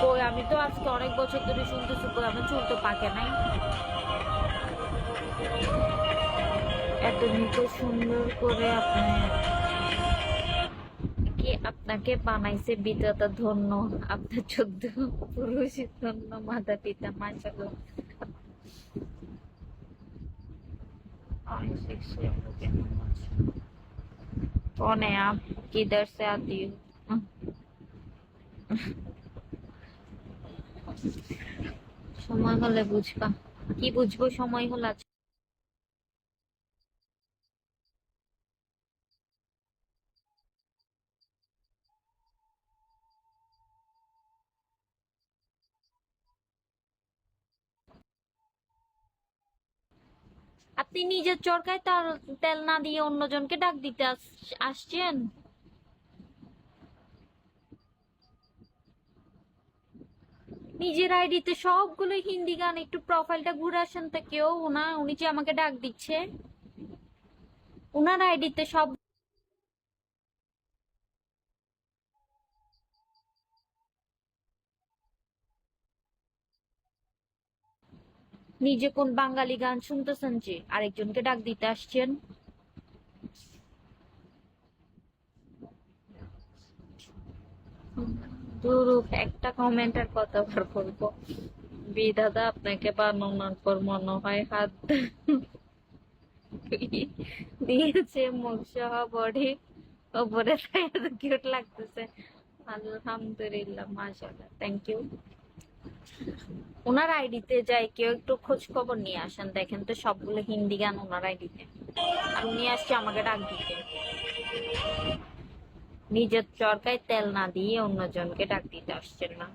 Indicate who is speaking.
Speaker 1: কই আমি তো আজকে অনেক বছর ধরে শুনতেছি কই আমার চুল তো পাকে নাই এত নিত সুন্দর করে আপনি কি আপনাকে বানাইছে বিধাতা ধন্য আপনার চোদ্দ পুরুষ ধন্য মাতা পিতা মাশাআল্লাহ कौन है आप किधर से आती हो সময় হলে বুঝবা। কি বুঝব? সময় হলে আজ আপনি নিজের চরকায় তার তেল না দিয়ে অন্যজনকে ডাক দিতে আস- আসছেন? নিজের আইডিতে সবগুলো হিন্দি গান, একটু প্রোফাইলটা ঘুরে আসেন তো কেউ না উনি যে আমাকে ডাক দিচ্ছে। উনার আইডিতে সব নিজে কোন বাঙালি গান শুনতেছেন যে, আরেকজনকে ডাক দিতে আসছেন। দুরূপ একটা কমেন্ট আর কতবার বলব। বিধাতা আপনাকে বানানোর পর মনে হয় হাত দিয়েছে, মুখ সহ বডি ওপরে কিউট লাগতেছে। আলহামদুলিল্লাহ, মাশাআল্লাহ থ্যাংক ইউ ওনার আইডিতে যাই, কেউ একটু খোঁজ খবর নিয়ে আসেন। দেখেন তো সবগুলো হিন্দি গান ওনার আইডিতে আর উনি আসছে আমাকে ডাক দিতে। নিজের চরকায় তেল না দিয়ে অন্যজনকে ডাক দিতে আসছেন না।